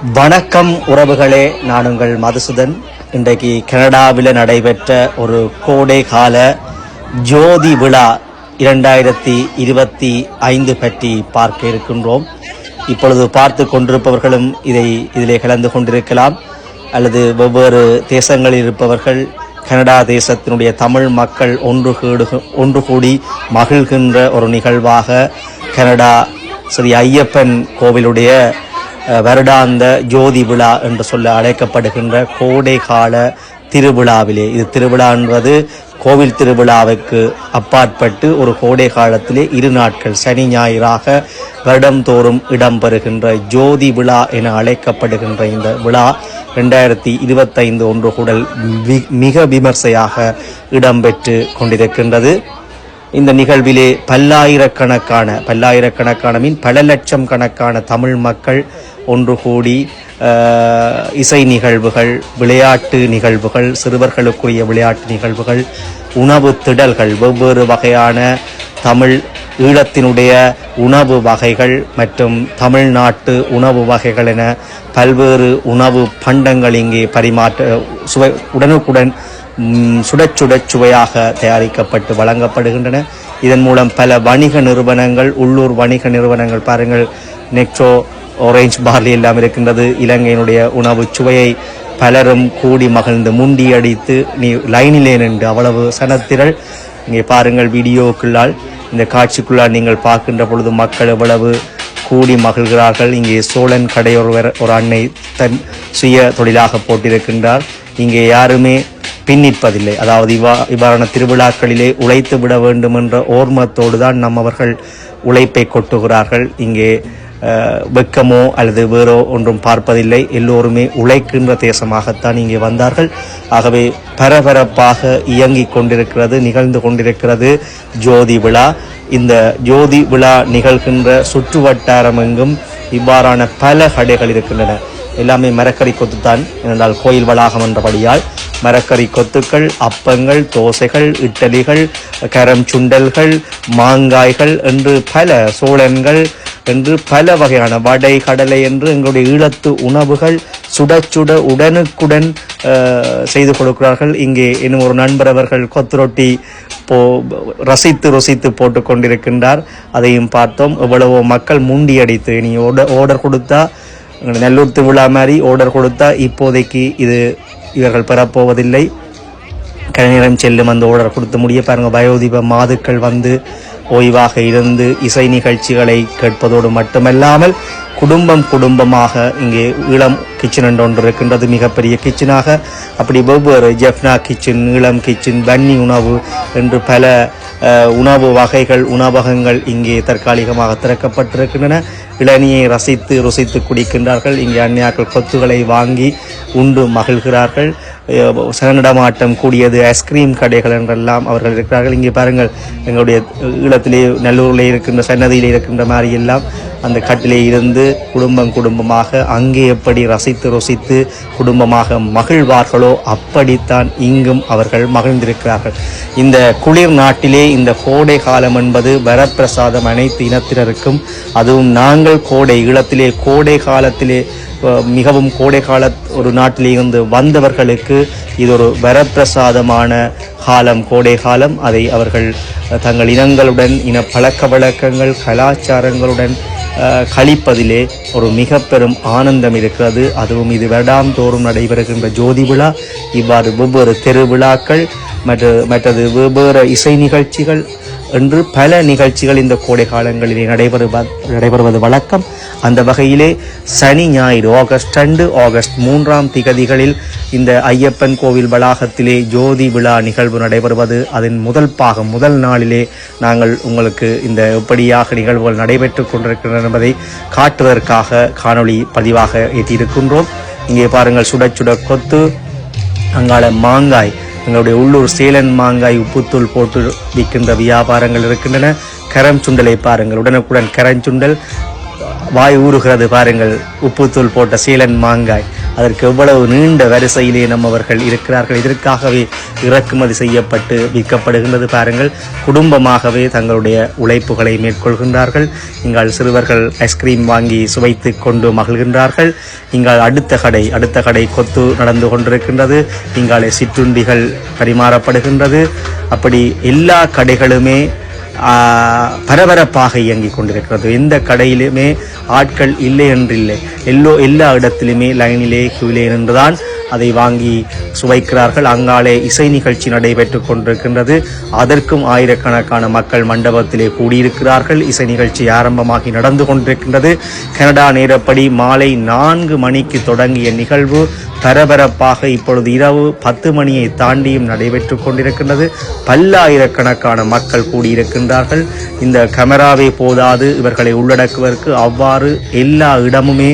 வணக்கம் உறவுகளே நான் உங்கள் மதுசூதன். இன்றைக்கு கனடாவில் நடைபெற்ற ஒரு கோடை கால ஜோதி விழா இரண்டாயிரத்தி இருபத்தி ஐந்து பற்றி பார்க்க இருக்கின்றோம். இப்பொழுது பார்த்து கொண்டிருப்பவர்களும் இதை இதிலே கலந்து கொண்டிருக்கலாம். அல்லது வெவ்வேறு தேசங்களில் இருப்பவர்கள் கனடா தேசத்தினுடைய தமிழ் மக்கள் ஒன்று கூடு ஒன்று கூடி மகிழ்கின்ற ஒரு நிகழ்வாக கனடா ஸ்ரீ ஐயப்பன் கோவிலுடைய வருடாந்த ஜோதி விழா என்று சொல்ல அழைக்கப்படுகின்ற கோடை கால திருவிழாவிலே. இது திருவிழா என்பது கோவில் திருவிழாவுக்கு அப்பாற்பட்டு ஒரு கோடை காலத்திலே இரு நாட்கள் சனி ஞாயிறாக வருடந்தோறும் இடம்பெறுகின்ற ஜோதி விழா என அழைக்கப்படுகின்ற இந்த விழா ரெண்டாயிரத்தி இருபத்தைந்து ஒன்று கூடல் மிக விமர்சையாக இடம்பெற்று கொண்டிருக்கின்றது. இந்த நிகழ்விலே பல்லாயிரக்கணக்கான பல்லாயிரக்கணக்கான மீன் பல லட்சம் கணக்கான தமிழ் மக்கள் ஒன்று கூடி இசை நிகழ்வுகள் விளையாட்டு நிகழ்வுகள் சிறுவர்களுக்குரிய விளையாட்டு நிகழ்வுகள் உணவு திடல்கள் வெவ்வேறு வகையான தமிழ் ஈழத்தினுடைய உணவு வகைகள் மற்றும் தமிழ்நாட்டு உணவு வகைகள் என பல்வேறு உணவு பண்டங்கள் இங்கே பரிமாற்ற சுவை உடனுக்குடன் சுடச் சுடச் சுவையாக தயாரிக்கப்பட்டு வழங்கப்படுகின்றன. இதன் மூலம் பல வணிக நிறுவனங்கள் உள்ளூர் வணிக நிறுவனங்கள் பாருங்கள் நெக்ட்ரோ ஆரேஞ்ச் பார்லி எல்லாம் இருக்கின்றது. இலங்கையினுடைய உணவு சுவையை பலரும் கூடி மகிழ்ந்து முண்டி அடித்து நீ லைனிலே நின்று அவ்வளவு சனத்திரள். இங்கே பாருங்கள் வீடியோக்குள்ளால் இந்த காட்சிக்குள்ளால் நீங்கள் பார்க்கின்ற பொழுது மக்கள் எவ்வளவு கூடி மகிழ்கிறார்கள். இங்கே சோழன் கடை ஒரு அன்னை தன் சுய தொழிலாக போட்டிருக்கின்றார். இங்கே யாருமே பின்னிப்பதில்லை அதாவது இவ்வா இவ்வாறான திருவிழாக்களிலே உழைத்து விட வேண்டும் என்ற ஓர்மத்தோடு தான் நம்மவர்கள் உழைப்பை கொட்டுகிறார்கள். இங்கே வெக்கமோ வெட்கமோ அல்லது வேறோ ஒன்றும் பார்ப்பதில்லை. எல்லோருமே உழைக்கின்ற தேசமாகத்தான் இங்கே வந்தார்கள். ஆகவே பரபரப்பாக இயங்கிக் கொண்டிருக்கிறது நிகழ்ந்து கொண்டிருக்கிறது ஜோதி விழா. இந்த ஜோதி விழா நிகழ்கின்ற சுற்று வட்டாரம் எங்கும் இவ்வாறான பல கடைகள் இருக்கின்றன. எல்லாமே மரக்கறி கொத்துத்தான். என்றால் கோயில் வளாகம் என்றபடியால் மரக்கறி கொத்துக்கள் அப்பங்கள் தோசைகள் இட்டலிகள் கரம் சுண்டல்கள் மாங்காய்கள் என்று பல சோழன்கள் என்று பல வகையான வடை கடலை என்று எங்களுடைய ஈழத்து உணவுகள் சுட சுட உடனுக்குடன் செய்து கொடுக்கிறார்கள். இங்கே இன்னும் ஒரு நண்பர் அவர்கள் கொத்து ரொட்டி போ ரசித்து ருசித்து போட்டு கொண்டிருக்கின்றார். அதையும் பார்த்தோம். எவ்வளவோ மக்கள் முண்டி அடித்து நீ ஓட ஓர்டர் கொடுத்தா நெல்லூர் திருவிழா மாதிரி ஓர்டர் கொடுத்தா இப்போதைக்கு இது இவர்கள் பெறப்போவதில்லை. கலைஞரம் செல்லும் அந்த ஓடர் கொடுத்து முடிய பாருங்கள் வயோதிப மாதுக்கள் வந்து ஓய்வாக இருந்து இசை நிகழ்ச்சிகளை கேட்பதோடு மட்டுமல்லாமல் குடும்பம் குடும்பமாக இங்கே இளம் கிச்சன் என்று ஒன்று இருக்கின்றது மிகப்பெரிய கிச்சனாக. அப்படி வெவ்வேறு ஜெஃப்னா கிச்சன் இளம் கிச்சன் பன்னி உணவு என்று பல உணவு வகைகள் உணவகங்கள் இங்கே தற்காலிகமாக திறக்கப்பட்டிருக்கின்றன. இளநியை ரசித்து ருசித்து குடிக்கின்றார்கள். இங்கே அந்நியாக்கள் கொத்துகளை வாங்கி உண்டு மகிழ்கிறார்கள். சனநடமாட்டம் கூடியது ஐஸ்கிரீம் கடைகள் என்றெல்லாம் அவர்கள் இருக்கிறார்கள். இங்கே பாருங்கள் எங்களுடைய ஈழத்திலே நல்லூரில் இருக்கின்ற சன்னதியில் இருக்கின்ற மாதிரி எல்லாம் அந்த கட்டிலே இருந்து குடும்பம் குடும்பமாக அங்கே எப்படி ரசித்து ருசித்து குடும்பமாக மகிழ்வார்களோ அப்படித்தான் இங்கும் அவர்கள் மகிழ்ந்திருக்கிறார்கள். இந்த குளிர் நாட்டிலே இந்த கோடை காலம் என்பது வரப்பிரசாதம் அனைத்து இனத்தினருக்கும் அதுவும் நாங்கள் கோடை ஈழத்திலே கோடை காலத்திலே மிகவும் கோடை கால ஒரு நாட்டிலிருந்து வந்தவர்களுக்கு இது ஒரு வரப்பிரசாதமான காலம் கோடை காலம். அதை அவர்கள் தங்கள் இனங்களுடன் இன பழக்க வழக்கங்கள் கலாச்சாரங்களுடன் கழிப்பதிலே ஒரு மிக பெரும் ஆனந்தம் இருக்கிறது. அதுவும் இது வருடாந்தோறும் நடைபெறுகின்ற ஜோதி விழா. இவ்வாறு வெவ்வேறு தெருவிழாக்கள் மற்ற மற்றது வெவ்வேறு இசை நிகழ்ச்சிகள் என்று பல நிகழ்ச்சிகள் இந்த கோடை காலங்களிலே நடைபெறுவ நடைபெறுவது வழக்கம். அந்த வகையிலே சனி ஞாயிறு ஆகஸ்ட் ரெண்டு ஆகஸ்ட் மூன்றாம் திகதிகளில் இந்த ஐயப்பன் கோவில் வளாகத்திலே ஜோதி விழா நிகழ்வு நடைபெறுவது. அதன் முதல் பாகம் முதல் நாளிலே நாங்கள் உங்களுக்கு இந்த எப்படியாக நிகழ்வுகள் நடைபெற்றுக் கொண்டிருக்கின்றன என்பதை காட்டுவதற்காக காணொளி பதிவாக ஏற்றியிருக்கின்றோம் இங்கே பாருங்கள் சுட சுட கொத்து அங்கால மாங்காய். எங்களுடைய உள்ளூர் சேலன் மாங்காய் உப்புத்தூள் போட்டு விற்கின்ற வியாபாரங்கள் இருக்கின்றன. கரம் சுண்டலை பாருங்கள். உடனுக்குடன் கரஞ்சுண்டல் வாய் ஊறுகிறது பாருங்கள். உப்புத்தூள் போட்ட சீலன் மாங்காய். அதற்கு எவ்வளவு நீண்ட வரிசையிலே நம்மவர்கள் இருக்கிறார்கள். இதற்காகவே இறக்குமதி செய்யப்பட்டு விற்கப்படுகின்றது பாருங்கள். குடும்பமாகவே தங்களுடைய உழைப்புகளை மேற்கொள்கின்றார்கள். இங்கால் சிறுவர்கள் ஐஸ்கிரீம் வாங்கி சுவைத்து கொண்டு மகிழ்கின்றார்கள். இங்கால் அடுத்த கடை அடுத்த கடை கொத்து நடந்து கொண்டிருக்கின்றது. இங்காலே சிற்றுண்டிகள் பரிமாறப்படுகின்றது. அப்படி எல்லா கடைகளுமே பரபரப்பாக இயங்கிக் கொண்டிருக்கிறது. எந்த கடையிலுமே ஆட்கள் இல்லை என்றில்லை. எல்லோ எல்லா இடத்திலுமே லைனிலே கியூலே நின்றுதான் அதை வாங்கி சுவைக்கிறார்கள். அங்காலே இசை நிகழ்ச்சி நடைபெற்றுக் கொண்டிருக்கின்றது. அதற்கும் ஆயிரக்கணக்கான மக்கள் மண்டபத்திலே கூடியிருக்கிறார்கள். இசை நிகழ்ச்சி ஆரம்பமாகி நடந்து கொண்டிருக்கின்றது. கனடா நேரப்படி மாலை நான்கு மணிக்கு தொடங்கிய நிகழ்வு பரபரப்பாக இப்பொழுது இரவு பத்து மணியை தாண்டியும் நடைபெற்றுக் கொண்டிருக்கின்றது. பல்லாயிரக்கணக்கான மக்கள் கூடியிருக்கின்றார்கள். இந்த கேமராவே போதாது. இவர்களை உள்ளடக்குவதற்கு அவ்வாறு எல்லா இடமுமே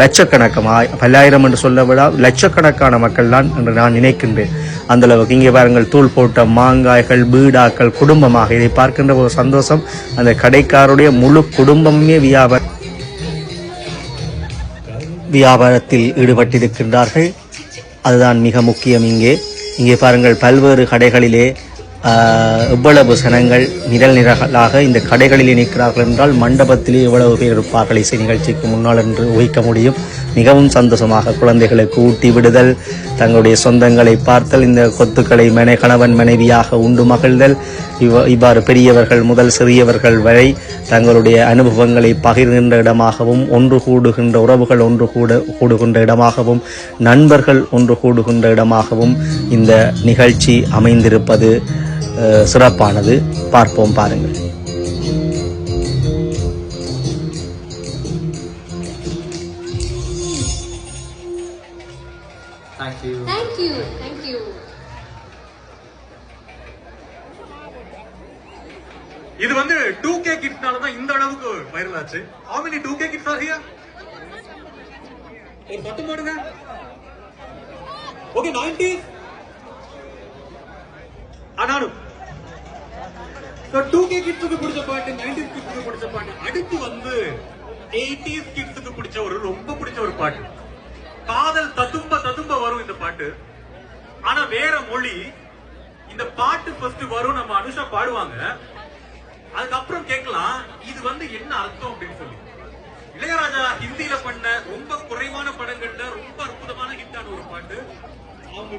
லட்சக்கணக்கமாக பல்லாயிரம் என்று சொல்ல விழா லட்சக்கணக்கான மக்கள் தான் என்று நான் நினைக்கின்றேன். அந்த அளவுக்கு இங்கே பாருங்கள் தூள் போட்ட மாங்காய்கள் பீடாக்கள் குடும்பமாக இதை பார்க்கின்ற ஒரு சந்தோஷம். அந்த கடைக்காருடைய முழு குடும்பமே வியாபார வியாபாரத்தில் ஈடுபட்டிருக்கின்றார்கள். அதுதான் மிக முக்கியம் இங்கே. இங்கே பாருங்கள் பல்வேறு கடைகளிலே எவ்வளவு சனங்கள் நிரல் நிரலாக இந்த கடைகளிலே நிற்கிறார்கள் என்றால் மண்டபத்திலே எவ்வளவு பேர் இருப்பார்கள் இசை நிகழ்ச்சிக்கு முன்னால் என்று ஊகிக்க முடியும். மிகவும் சந்தோஷமாக குழந்தைகளுக்கு ஊட்டி விடுதல் தங்களுடைய சொந்தங்களை பார்த்தல் இந்த கொத்துக்களை மனை கணவன் மனைவியாக உண்டு மகிழ்தல். இவ் இவ்வாறு பெரியவர்கள் முதல் சிறியவர்கள் வரை தங்களுடைய அனுபவங்களை பகிர்கின்ற இடமாகவும் ஒன்று கூடுகின்ற உறவுகள் ஒன்று கூட கூடுகின்ற இடமாகவும் நண்பர்கள் ஒன்று கூடுகின்ற இடமாகவும் இந்த நிகழ்ச்சி அமைந்திருப்பது சிறப்பானது. பார்ப்போம் பாருங்கள். Thank you. Thank you, thank you. இது வந்து டூ கே கிட்ஸ்னால தான் இந்த அளவுக்கு வைரல் ஆச்சு. How many two K kids are here ஒரு பத்து மாடுங்க ஓகே நைன்டி ஆனாலும் டூ கே கிட்ஸுக்கு பிடிச்ச பாட்டு நைன்டிஸ் கிட்ஸுக்கு பிடிச்ச பாட்டு. அடுத்து வந்து எயிட்டிஸ் கிட்ஸுக்கு பிடிச்ச ஒரு ரொம்ப பிடிச்ச ஒரு பாட்டு. காதல் ததும்ப ததும்ப வரும் இந்த பாட்டு. ஆனா வேற மொழி இந்த பாட்டு ஃபர்ஸ்ட் வரும் நம்ம அனுஷா பாடுவாங்க. அதுக்கப்புறம் கேட்கலாம் இது வந்து என்ன அர்த்தம் அப்படின்னு சொல்லி. இளையராஜா ஹிந்தியில பண்ண ரொம்ப குறைவான படங்கள்ல ரொம்ப அற்புதமான ஹிட்டான ஒரு பாட்டு. அவங்க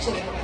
கிட்டே तेरे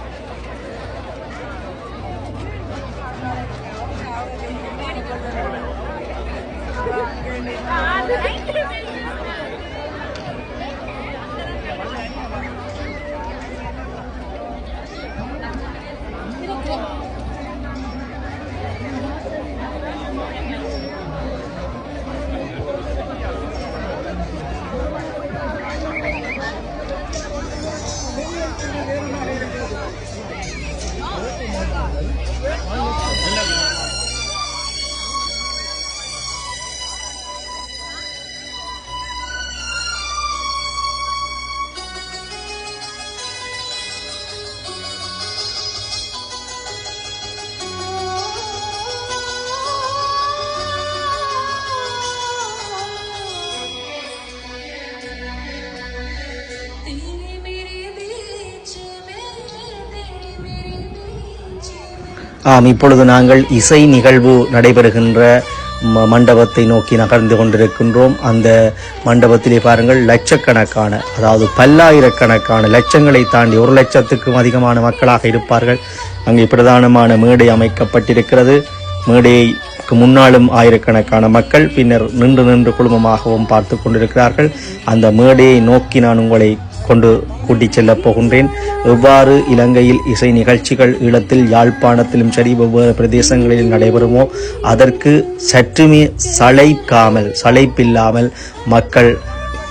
ஆம் இப்பொழுது நாங்கள் இசை நிகழ்வு நடைபெறுகின்ற ம- மண்டபத்தை நோக்கி நகர்ந்து கொண்டிருக்கின்றோம். அந்த மண்டபத்திலே பாருங்கள் லட்சக்கணக்கான அதாவது பல்லாயிரக்கணக்கான லட்சங்களை தாண்டி ஒரு லட்சத்துக்கும் அதிகமான மக்களாக இருப்பார்கள். அங்கே பிரதானமான மேடை அமைக்கப்பட்டிருக்கிறது. மேடைக்கு முன்னாலும் ஆயிரக்கணக்கான மக்கள் பின்னர் நின்று நின்று குழுமமாகவும் பார்த்து கொண்டிருக்கிறார்கள். அந்த மேடையை நோக்கி நான் உங்களை கொண்டு கூட்டிச் செல்லப் போகின்றேன். எவ்வாறு இலங்கையில் இசை நிகழ்ச்சிகள் ஈழத்தில் யாழ்ப்பாணத்திலும் சரி வெவ்வேறு பிரதேசங்களில் நடைபெறுமோ அதற்கு சற்றுமே சளைக்காமல் சளைப்பில்லாமல் மக்கள்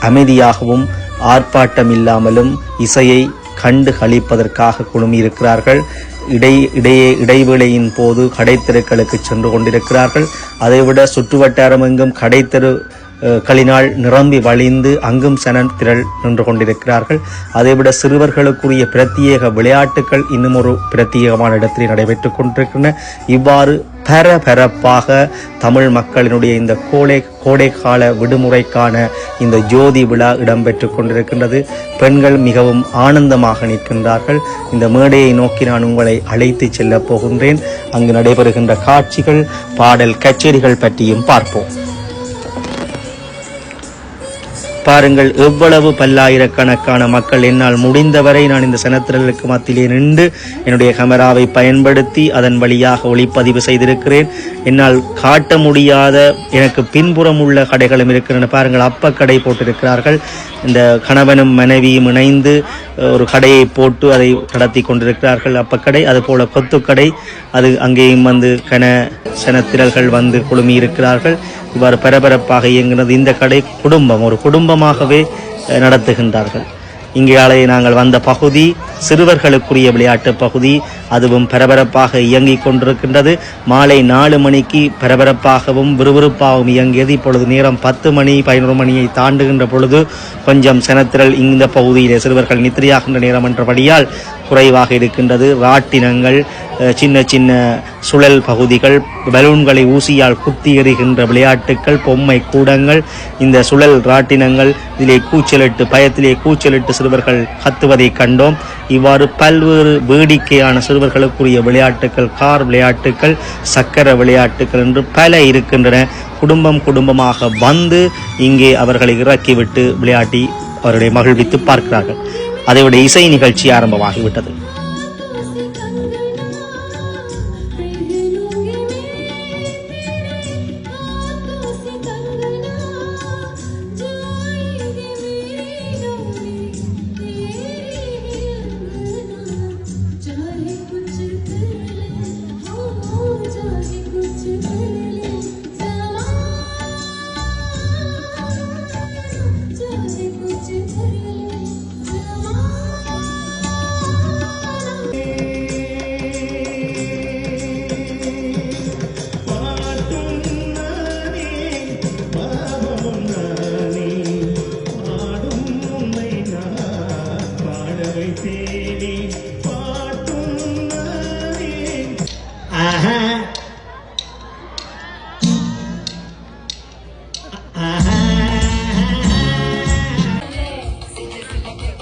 அமைதியாகவும் ஆர்ப்பாட்டம் இல்லாமலும் இசையை கண்டு கழிப்பதற்காக குழுமியிருக்கிறார்கள். இடை இடையே இடைவேளையின் போது கடைத்தெருக்களுக்கு சென்று கொண்டிருக்கிறார்கள். அதைவிட சுற்றுவட்டாரம் எங்கும் கடைத்தெரு களினால் நிரம்பி வழிந்து அங்கும் சனன் திரள் நின்று கொண்டிருக்கிறார்கள். அதைவிட சிறுவர்களுக்குரிய பிரத்யேக விளையாட்டுகள் இன்னும் ஒரு பிரத்யேகமான இடத்தில் நடைபெற்றுக் கொண்டிருக்கின்றன. இவ்வாறு பரபரப்பாக தமிழ் மக்களினுடைய இந்த கோடை கோடைக்கால விடுமுறைக்கான இந்த ஜோதி விழா இடம்பெற்று கொண்டிருக்கின்றது. பெண்கள் மிகவும் ஆனந்தமாக நிற்கின்றார்கள். இந்த மேடையை நோக்கி நான் உங்களை அழைத்து செல்லப் போகின்றேன். அங்கு நடைபெறுகின்ற காட்சிகள் பாடல் கச்சேரிகள் பற்றியும் பார்ப்போம். பாருங்கள் எவ்வளவு பல்லாயிரக்கணக்கான மக்கள் என்னால் முடிந்தவரை நான் இந்த சனத்திரலுக்கு மத்தியிலே நின்று என்னுடைய கேமராவை பயன்படுத்தி அதன் வழியாக ஒளிப்பதிவு செய்திருக்கிறேன். என்னால் காட்ட முடியாத எனக்கு பின்புறம் உள்ள கடைகளும் இருக்கின்றன. பாருங்கள் அப்ப கடை போட்டிருக்கிறார்கள். இந்த கணவனும் மனைவியும் இணைந்து ஒரு கடையை போட்டு அதை நடத்தி கொண்டிருக்கிறார்கள். அப்பக்கடை அதுபோல கொத்துக்கடை அது அங்கேயும் வந்து கன சனத்திரல்கள் வந்து குழுமி இருக்கிறார்கள் இவ்வாறு பரபரப்பாக இயங்குகிறது இந்த கடை குடும்பம். ஒரு குடும்பம் அஹ், நடத்துகின்றார்கள். இங்கே நாங்கள் வந்த பகுதி சிறுவர்களுக்குரிய விளையாட்டு பகுதி. அதுவும் பரபரப்பாக இயங்கிக் கொண்டிருக்கின்றது. மாலை நாலு மணிக்கு பரபரப்பாகவும் விறுவிறுப்பாகவும் இயங்கியது. இப்பொழுது நேரம் பத்து மணி பதினோரு மணியை தாண்டுகின்ற பொழுது கொஞ்சம் செனத்திரல் இந்த பகுதியிலே சிறுவர்கள் நித்திரையாகின்ற நேரம் என்றபடியால் குறைவாக இருக்கின்றது. ராட்டினங்கள் சின்ன சின்ன சுழல் பகுதிகள் பலூன்களை ஊசியால் குத்தி எறிகின்ற விளையாட்டுக்கள் பொம்மை கூடங்கள் இந்த சுழல் ராட்டினங்கள் இதிலே கூச்சலிட்டு பயத்திலே கூச்சலிட்டு சிறுவர்கள் கத்துவதை கண்டோம். இவ்வாறு பல்வேறு வேடிக்கையான சிறுவர்களுக்குரிய விளையாட்டுக்கள் கார் விளையாட்டுக்கள் சக்கர விளையாட்டுக்கள் என்று பல இருக்கின்றன. குடும்பம் குடும்பமாக வந்து இங்கே அவர்களை இறக்கிவிட்டு விளையாட்டி அவர்களை மகிழ்வித்து பார்க்கிறார்கள். அதைவிட இசை நிகழ்ச்சி ஆரம்பமாகிவிட்டது.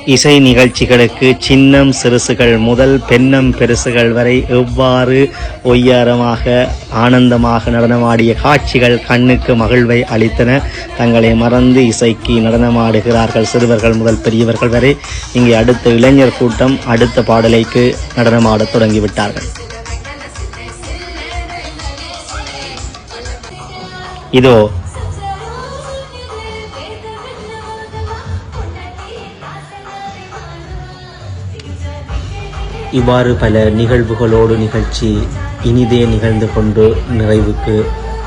இசை நிகழ்ச்சிகளுக்கு சின்னம் சிறுசுகள் முதல் பெண்ணம் பெருசுகள் வரை எவ்வாறு ஒய்யாரமாக ஆனந்தமாக நடனமாடிய காட்சிகள் கண்ணுக்கு மகிழ்வை அளித்தன? தங்களை மறந்து இசைக்கு நடனமாடுகிறார்கள் சிறுவர்கள் முதல் பெரியவர்கள் வரை. இங்கே அடுத்த இளைஞர் கூட்டம் அடுத்த பாடலைக்கு நடனமாடத் தொடங்கிவிட்டார்கள். இதோ இவ்வாறு பல நிகழ்வுகளோடு நிகழ்ச்சி இனிதே நிகழ்ந்து கொண்டு நிறைவுக்கு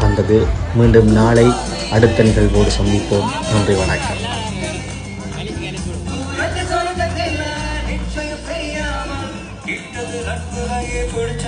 வந்தது. மீண்டும் நாளை அடுத்த நிகழ்வோடு சந்திப்போம். நன்றி வணக்கம். பிடிச்ச